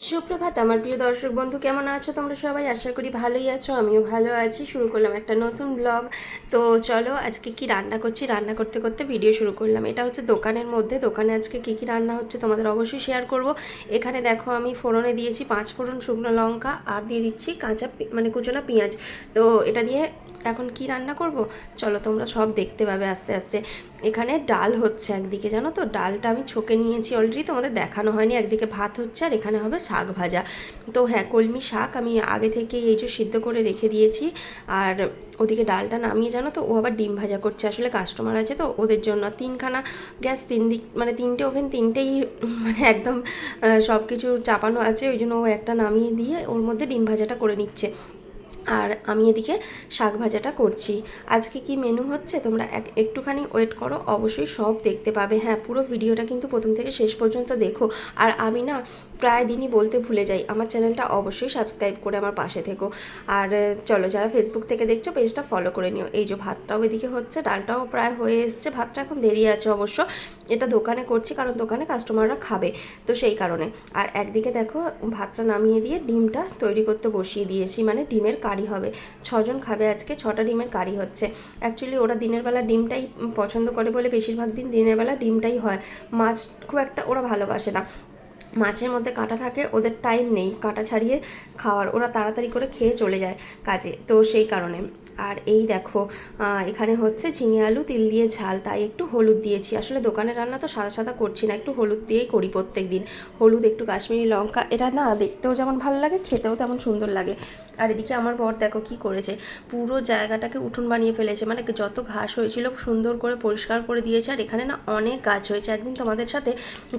সুপ্রভাত, আমার প্রিয় দর্শক বন্ধু, কেমন আছো তোমরা সবাই? আশা করি ভালোই আছো, আমিও ভালো আছি। শুরু করলাম একটা নতুন ব্লগ তো চলো, আজকে কি রান্না করছি? রান্না করতে করতে ভিডিও শুরু করলাম। এটা হচ্ছে দোকানের মধ্যে। দোকানে আজকে কি কি রান্না হচ্ছে তোমাদের অবশ্যই শেয়ার করব। এখানে দেখো, আমি ফোড়নে দিয়েছি পাঁচ ফোড়ন শুকনো লঙ্কা আর দিয়ে দিচ্ছি কাঁচা মানে কুচোনা পেঁয়াজ। তো এটা দিয়ে এখন কি রান্না করব? চলো, তোমরা সব দেখতে পাবে আস্তে আস্তে। এখানে ডাল হচ্ছে একদিকে, জানো তো? ডালটা আমি ছোকে নিয়েছি অলরেডি তোমাদের দেখানো হয়নি। একদিকে ভাত হচ্ছে আর এখানে হবে শাক ভাজা। তো হ্যাঁ কলমি শাক আমি আগে থেকে এই যে সিদ্ধ করে রেখে দিয়েছি। আর ওদিকে ডালটা নামিয়ে জানো তো, ও আবার ডিম ভাজা করছে। আসলে কাস্টমার আছে তো, ওদের জন্য তিনখানা গ্যাস, তিন দিক মানে তিনটে ওভেন তিনটেই মানে একদম সব কিছু চাপানো আছে। ওই জন্য ও একটা নামিয়ে দিয়ে ওর মধ্যে ডিম ভাজাটা করে নিচ্ছে। আর আমি এদিকে শাক ভাজাটা করছি। আজকে কি মেনু হচ্ছে? তোমরা এক একটুখানি ওয়েট করো, অবশ্যই সব দেখতে পাবে। হ্যাঁ পুরো ভিডিওটা কিন্তু প্রথম থেকে শেষ পর্যন্ত দেখো। আর আমি না প্রায় দিনই বলতে ভুলে যাই, আমার চ্যানেলটা অবশ্যই সাবস্ক্রাইব করে আমার পাশে থেকো। আর চলো যারা ফেসবুক থেকে দেখছ পেজটা ফলো করে নিও। এই যে ভাতটাও এদিকে হচ্ছে, ডালটাও প্রায় হয়ে এসছে, ভাতটা এখন দেরি আছে অবশ্য। এটা দোকানে করছি, কারণ দোকানে কাস্টমাররা খাবে, তো সেই কারণে। আর একদিকে দেখো, ভাতটা নামিয়ে দিয়ে ডিমটা তৈরি করতে বসিয়ে দিয়েছি মানে ডিমের কারি হবে। ছজন খাবে আজকে, ছটা ডিমের কারি হচ্ছে। অ্যাকচুয়ালি ওরা দিনের বেলা ডিমটাই পছন্দ করে বলে, বেশিরভাগ দিন দিনের বেলা ডিমটাই হয়। মাছ খুব একটা ওরা ভালোবাসে না। মাছের মধ্যে কাঁটা থাকে, ওদের টাইম নেই কাঁটা ছাড়িয়ে খাওয়ার, ওরা তাড়াতাড়ি করে খেয়ে চলে যায় কাজে, তো সেই কারণে। আর এই দেখো এখানে হচ্ছে ঝিঙে আলু, তিল দিয়ে ঝাল, তাই একটু হলুদ দিয়েছি। আসলে দোকানের রান্না তো সাদা সাদা করছি না, একটু হলুদ দিয়েই করি প্রত্যেক দিন। হলুদ, একটু কাশ্মীরি লঙ্কা, এটা না দেখতেও যেমন ভালো লাগে, খেতেও তেমন সুন্দর লাগে। আর এদিকে আমার বর দেখো কি করেছে, পুরো জায়গাটাকে উঠোন বানিয়ে ফেলেছে মানে যত ঘাস হয়েছিল সুন্দর করে পরিষ্কার করে দিয়েছে। আর এখানে না অনেক গাছ হয়েছে, একদিন তোমাদের সাথে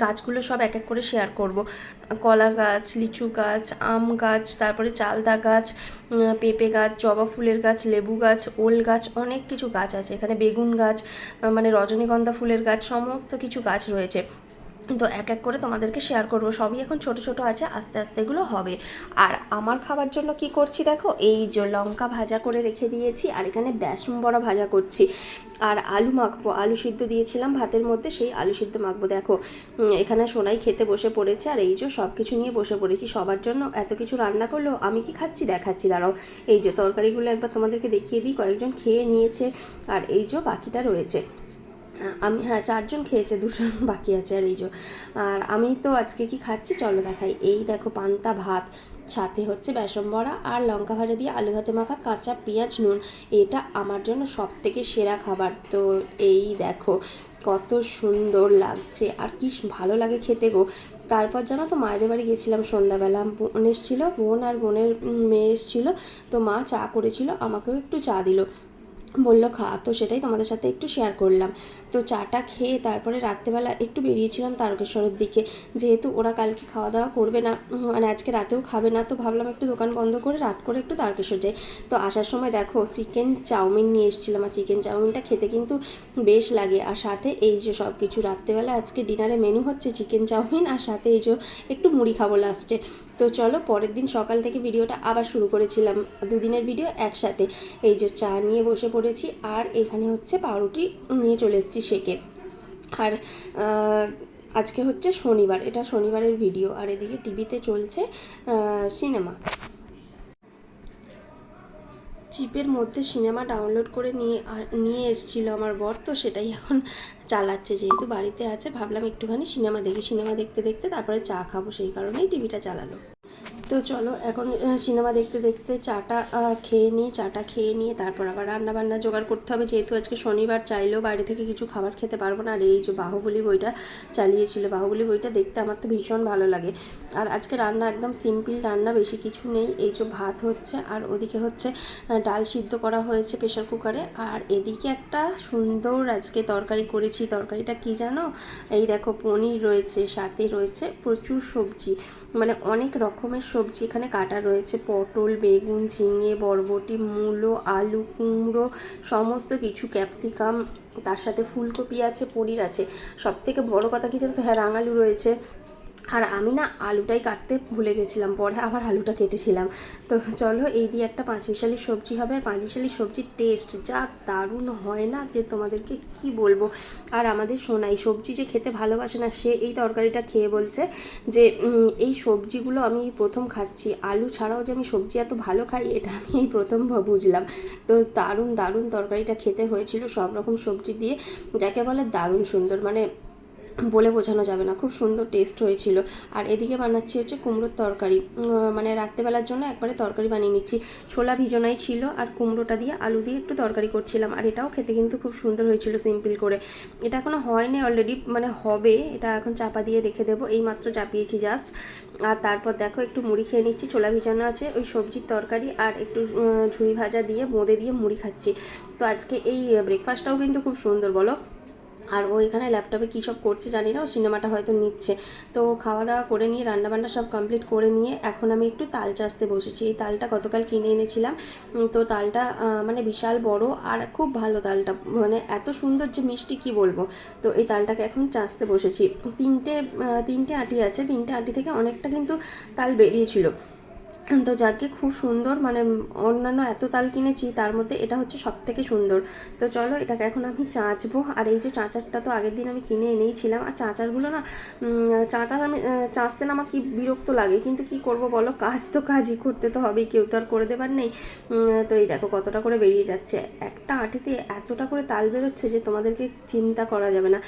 গাছগুলো সব এক এক করে শেয়ার করব। কলা গাছ, লিচু গাছ, আম গাছ, তারপরে চালদা গাছ পেঁপে গাছ, জবা ফুলের গাছ, লেবু গাছ, ওল গাছ, অনেক কিছু গাছ আছে। এখানে বেগুন গাছ মানে রজনীগন্ধা ফুলের গাছ, সমস্ত কিছু গাছ রয়েছে। তো এক এক করে তোমাদেরকে শেয়ার করব। সবই এখন ছোট ছোট আছে, আস্তে আস্তে এগুলো হবে। আর আমার খাবার জন্য কি করছি দেখো? এই যে লঙ্কা ভাজা করে রেখে দিয়েছি, আর এখানে বেসন বড়া ভাজা করছি। আর আলু মাখবো। আলু সিদ্ধ দিয়েছিলাম ভাতের মধ্যে, সেই আলু সিদ্ধ মাখবো। দেখো এখানে সোনাই খেতে বসে পড়েছে, আর এই যে সব কিছু নিয়ে বসে পড়েছি। সবার জন্য এত কিছু রান্না করলেও আমি কি খাচ্ছি? দেখাচ্ছি, দাঁড়াও। এই যে তরকারিগুলো একবার তোমাদেরকে দেখিয়ে দিই। কয়েকজন খেয়ে নিয়েছে, আর এই যে বাকিটা রয়েছে। আমি হ্যাঁ চারজন খেয়েছে, দুজন বাকি আছে আর এই আর আমি তো আজকে কি খাচ্ছি? চলো দেখাই। এই দেখো, পান্তা ভাত, সাথে হচ্ছে বেসন বড়া আর লঙ্কা ভাজা দিয়ে আলু ভাতে মাখা কাঁচা পেঁয়াজ, নুন। এটা আমার জন্য সব থেকে সেরা খাবার। তো এই দেখো, কত সুন্দর লাগছে। আর কি ভালো লাগে খেতে গো। তারপর জানো তো, মায়েদের বাড়ি গেছিলাম সন্ধ্যাবেলা। বোন এসেছিল, বোন আর বোনের মেয়ে এসেছিল। তো মা চা করেছিল, আমাকেও একটু চা দিল। বলল, খা। তো সেটাই তোমাদের সাথে একটু শেয়ার করলাম। তো চাটা খেয়ে তারপরে রাত্রেবেলা একটু বেরিয়েছিলাম তারকেশ্বরের দিকে। যেহেতু ওরা কালকে খাওয়া দাওয়া করবে না মানে আজকে রাতেও খাবে না, তো ভাবলাম একটু দোকান বন্ধ করে রাত করে একটু তারকেশ্বর যাই। তো আসার সময় দেখো, চিকেন চাউমিন নিয়ে এসেছিলাম, আর চিকেন চাউমিনটা খেতে কিন্তু বেশ লাগে। আর সাথে এই যে সব কিছু রাত্রেবেলা আজকে ডিনারে মেনু হচ্ছে চিকেন চাউমিন, আর সাথে এই যে একটু মুড়ি খাব লাস্টে তো চলো পরের দিন সকাল থেকে ভিডিওটা আবার শুরু করেছিলাম দুদিনের ভিডিও একসাথে। এই যে চা নিয়ে বসে পড়েছি আর এখানে হচ্ছে পাউরুটি নিয়ে চলে এসেছি শেকে। আর আজকে হচ্ছে শনিবার, এটা শনিবারের ভিডিও। আর এদিকে টিভিতে চলছে সিনেমা। চিপের মধ্যে সিনেমা ডাউনলোড করে নিয়ে নিয়ে এসেছিল আমার বর, তো সেটাই এখন চালাচ্ছে। যেহেতু বাড়িতে আছে, ভাবলাম একটুখানি সিনেমা দেখি। সিনেমা দেখতে দেখতে তারপরে চা খাব, সেই কারণেই টিভিটা চালালো। তো চলো, এখন সিনেমা দেখতে দেখতে চাটা খেয়ে নিই, চাটা খেয়ে নিয়ে তারপর আবার রান্না বান্না জোগাড় করতে হবে। যেহেতু আজকে শনিবার, চাইলেও বাইরে থেকে কিছু খাবার খেতে পারব না। আর এই যে বাহুবলী বইটা চালিয়েছিল, বাহুবলী বইটা দেখতে আমার তো ভীষণ ভালো লাগে। আর আজকে রান্না একদম সিম্পল রান্না, বেশি কিছু নেই। এই যে ভাত হচ্ছে, আর ওদিকে হচ্ছে ডাল সিদ্ধ করা হয়েছে প্রেশার কুকারে। আর এদিকে একটা সুন্দর আজকে তরকারি করেছি। তরকারিটা কি জানো? এই দেখো, পনির রয়েছে, সাথে রয়েছে প্রচুর সবজি। মানে অনেক রকমের সবজি এখানে কাটা রয়েছে। পটল, বেগুন, ঝিঙে, বরবটি, মূলো, আলু, কুমড়ো, সমস্ত কিছু, ক্যাপসিকাম, তার সাথে ফুলকপি আছে, পনির আছে। সব থেকে বড়ো কথা কি জানো তো? হ্যাঁ রাঙালু রয়েছে। আর আমি না আলুটাই কাটতে ভুলে গেছিলাম, পরে আবার আলুটা কেটেছিলাম। তো চলো এই দিয়ে একটা পাঁচ মিশালি সবজি হবে, আর পাঁচ মিশালি সবজির টেস্ট যা দারুণ হয় না যে তোমাদেরকে কি বলব? আর আমাদের সোনাই সবজি যে খেতে ভালোবাসে না, সে এই তরকারিটা খেয়ে বলছে যে এই সবজিগুলো আমি প্রথম খাচ্ছি, আলু ছাড়াও যে আমি সবজি এত ভালো খাই, এটা আমি এই প্রথম বুঝলাম। তো দারুণ দারুণ তরকারিটা খেতে হয়েছিল সব রকম সবজি দিয়ে, যাকে বলে দারুণ সুন্দর মানে বলে বোঝানো যাবে না। খুব সুন্দর টেস্ট হয়েছিল। আর এদিকে বানাচ্ছি হচ্ছে কুমড়োর তরকারি। মানে রাত্রেবেলার জন্য একবারে তরকারি বানিয়ে নিচ্ছি। ছোলা ভিজনাই ছিল আর কুমড়োটা দিয়ে আলু দিয়ে একটু তরকারি করছিলাম। আর এটাও খেতে কিন্তু খুব সুন্দর হয়েছিল সিম্পল করে। এটা এখনও হয়নি অলরেডি মানে হবে। এটা এখন চাপা দিয়ে রেখে দেবো। এই মাত্র চাপিয়েছি জাস্ট আর তারপর দেখো একটু মুড়ি খেয়ে নিচ্ছি। ছোলা ভিজানো আছে, ওই সবজির তরকারি আর একটু ঝুড়ি ভাজা দিয়ে বোঁদে দিয়ে মুড়ি খাচ্ছি। তো আজকে এই ব্রেকফাস্টটাও কিন্তু খুব সুন্দর, বলো? আর ও এখানে ল্যাপটপে কী সব করছে জানি না, ও সিনেমাটা হয়তো নিচ্ছে। তো খাওয়া দাওয়া করে নিয়ে, রান্নাবান্না সব কমপ্লিট করে নিয়ে, এখন আমি একটু তাল চাষতে বসেছি। এই তালটা গতকাল কিনে এনেছিলাম। তো তালটা মানে বিশাল বড় আর খুব ভালো তালটা। মানে এত সুন্দর যে মিষ্টি কি বলব? তো এই তালটাকে এখন চাষতে বসেছি। তিনটে তিনটে আটি আছে। তিনটে আটি থেকে অনেকটা কিন্তু তাল বেরিয়েছিল। তো যাকে খুব সুন্দর মানে অন্যান্য এত তাল কিনেছি, তার মধ্যে এটা হচ্ছে সব থেকে সুন্দর। তো চলো এটাকে এখন আমি চাঁচবো। আর এই যে চাঁচারটা তো আগের দিন আমি কিনে এনেইছিলাম আর চাঁচারগুলো না চাঁচার আমি চাঁচতে না আমার কি বিরক্ত লাগে। কিন্তু কি করব বলো? কাজ তো কাজই করতে তো হবেই, কেউ তো আর করে দেবার নেই। তো এই দেখো কতটা করে বেরিয়ে যাচ্ছে। একটা আটিতে এতটা করে তাল বেরোচ্ছে যে তোমাদেরকে চিন্তা করা যাবে না।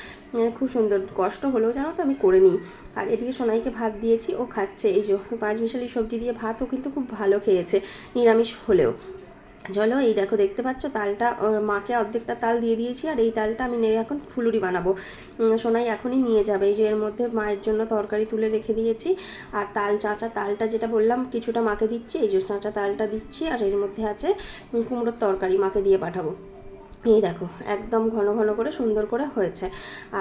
খুব সুন্দর। কষ্ট হলেও জানো তো আমি করে নিই। আর এদিকে সোনাইকে ভাত দিয়েছি, ও খাচ্ছে। এই যে পাঁচ মিশালি সবজি দিয়ে ভাতও কিন্তু খুব ভালো খেয়েছে, নিরামিষ হলেও। চলো, এই দেখো, দেখতে পাচ্ছ, তালটা মাকে অর্ধেকটা তাল দিয়ে দিয়েছি, আর এই তালটা আমি নেই এখন ফুলুরি বানাবো। সোনাই এখনই নিয়ে যাবে, এই যে এর মধ্যে মায়ের জন্য তরকারি তুলে রেখে দিয়েছি। আর তাল, চাঁচা তালটা যেটা বললাম, কিছুটা মাকে দিচ্ছি, এই যে চাঁচা তালটা দিচ্ছি, আর এর মধ্যে আছে কুমড়োর তরকারি মাকে দিয়ে পাঠাবো। এই দেখো, একদম ঘন ঘন করে সুন্দর করে হয়েছে।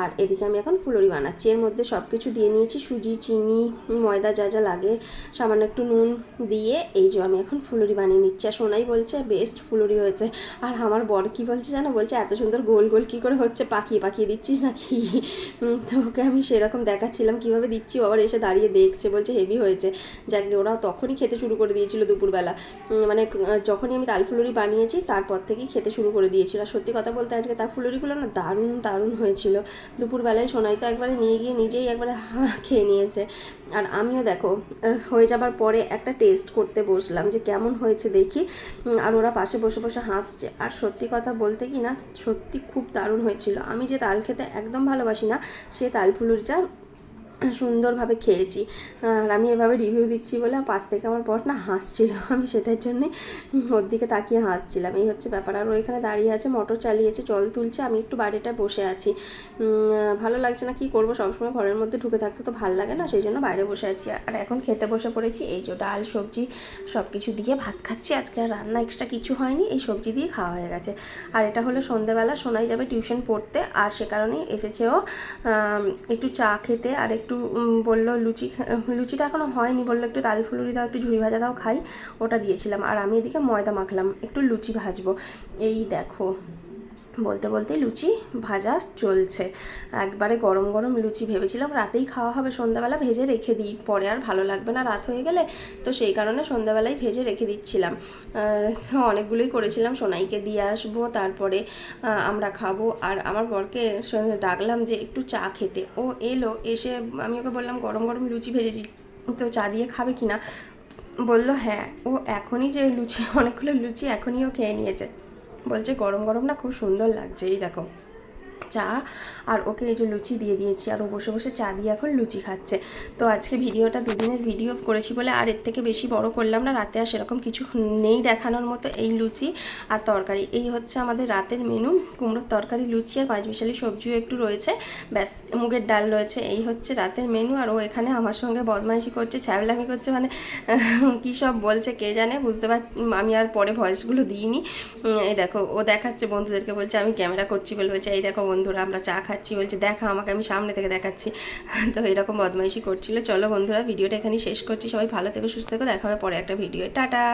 আর এদিকে আমি এখন ফুলুরি বানাচ্ছি। এর মধ্যে সব কিছু দিয়ে নিয়েছি, সুজি, চিনি, ময়দা যা যা লাগে, সামান্য একটু নুন দিয়ে। এই যে আমি এখন ফুলুরি বানিয়ে নিচ্ছি। আর সোনাই বলছে, বেস্ট ফুলুরি হয়েছে। আর আমার বর কি বলছে জানো? বলছে, এত সুন্দর গোল গোল কী করে হচ্ছে? পাকিয়ে পাকিয়ে দিচ্ছিস নাকি? তো ওকে আমি সেরকম দেখাচ্ছিলাম, কীভাবে দিচ্ছি? আবার এসে দাঁড়িয়ে দেখছে, বলছে, হেভি হয়েছে। যাকে, ওরা তখনই খেতে শুরু করে দিয়েছিল দুপুরবেলা। মানে যখনই আমি তাল ফুলুরি বানিয়েছি, তারপর থেকেই খেতে শুরু করে দিয়েছিল। সত্যি কথা বলতে আজকে তার ফুলুরিগুলো না দারুণ দারুণ হয়েছিল। দুপুরবেলায় সোনাই তো একবারে নিয়ে গিয়ে নিজেই একবারে খেয়ে নিয়েছে। আর আমিও দেখো হয়ে যাবার পরে একটা টেস্ট করতে বসলাম যে কেমন হয়েছে দেখি। আর ওরা পাশে বসে বসে হাসছে। আর সত্যি কথা বলতে কি না, সত্যি খুব দারুণ হয়েছিল। আমি যে তাল খেতে একদম ভালোবাসি না, সে তাল ফুলুরিটা সুন্দরভাবে খেয়েছি। আর আমি এভাবে রিভিউ দিচ্ছি বলে পাশ থেকে আমার বর না হাসছিল। আমি সেটার জন্যে ওর দিকে তাকিয়ে হাসছিলাম। এই হচ্ছে ব্যাপার। আর ও এখানে দাঁড়িয়ে আছে মোটর চালিয়েছে জল তুলছে। আমি একটু বাড়িটায় বসে আছি। ভালো লাগছে না কি করব? সবসময় ঘরের মধ্যে ঢুকে থাকতে তো ভালো লাগে না, সেই জন্য বাইরে বসে আছি। আর এখন খেতে বসে পড়েছি। এই যে ডাল, সবজি সব কিছু দিয়ে ভাত খাচ্ছি। আজকে আর রান্না এক্সট্রা কিছু হয়নি। এই সবজি দিয়ে খাওয়া হয়ে গেছে। আর এটা হলো সন্ধেবেলা, সোনাই যাবে টিউশন পড়তে। আর সে কারণেই এসেছে ও একটু চা খেতে। আর একটু উম, বলল লুচি লুচিটা এখনও হয়নি বলল একটু তাল ফুলুরি দাও একটু ঝুড়ি ভাজা দাও খাই। ওটা দিয়েছিলাম। আর আমি এদিকে ময়দা মাখলাম একটু লুচি ভাজবো। এই দেখো। বলতে বলতে লুচি ভাজা চলছে। একবারে গরম গরম লুচি ভেবেছিলাম, রাতেই খাওয়া হবে, সন্ধ্যাবেলা ভেজে রেখে দিই। পরে আর ভালো লাগবে না, রাত হয়ে গেলে। তো সেই কারণে সন্ধ্যাবেলায় ভেজে রেখে দিচ্ছিলাম। অনেকগুলোই করেছিলাম, সোনাইকে দিয়ে আসব, তারপরে আমরা খাব। আর আমার বরকে ডাকলাম যে একটু চা খেতে। ও এলো, এসে আমি ওকে বললাম, গরম গরম লুচি ভেজেছি তো চা দিয়ে খাবে কি না? বলল হ্যাঁ। ও এখনই যে লুচি, অনেকগুলো লুচি এখনই ও খেয়ে নিয়েছে। বলছে গরম গরম না খুব সুন্দর লাগছে এই দেখো। চা আর ওকে এই যে লুচি দিয়ে দিয়েছি আর ও বসে বসে চা দিয়ে এখন লুচি খাচ্ছে। তো আজকে ভিডিওটা দুদিনের ভিডিও করেছি বলে আর এর থেকে বেশি বড় করলাম না। রাতে আর সেরকম কিছু নেই দেখানোর মতো এই লুচি আর তরকারি। এই হচ্ছে আমাদের রাতের মেনু কুমড়োর তরকারি, লুচি আর পাঁচমিশালি সবজিও একটু রয়েছে। ব্যাস, মুগের ডাল রয়েছে। এই হচ্ছে রাতের মেনু আর ও এখানে আমার সঙ্গে বদমাইশি করছে, ছ্যাবলামি করছে মানে কী সব বলছে কে জানে? বুঝতে পার আমি আর পরে ভয়েসগুলো দিইনি। এই দেখো, ও দেখাচ্ছে বন্ধুদেরকে বলছে, আমি ক্যামেরা করছি বলে বলছে, এই দেখো বন্ধুরা, আমরা চা খাচ্ছি। বলছে, দেখা, আমাকে আমি সামনে থেকে দেখাচ্ছি। তো এরকম বদমাইশি করছিল। চলো বন্ধুরা, ভিডিওটা এখানেই শেষ করছি। সবাই ভালো থেকে, সুস্থ থেকো, দেখা হবে পরে একটা ভিডিও টাটা!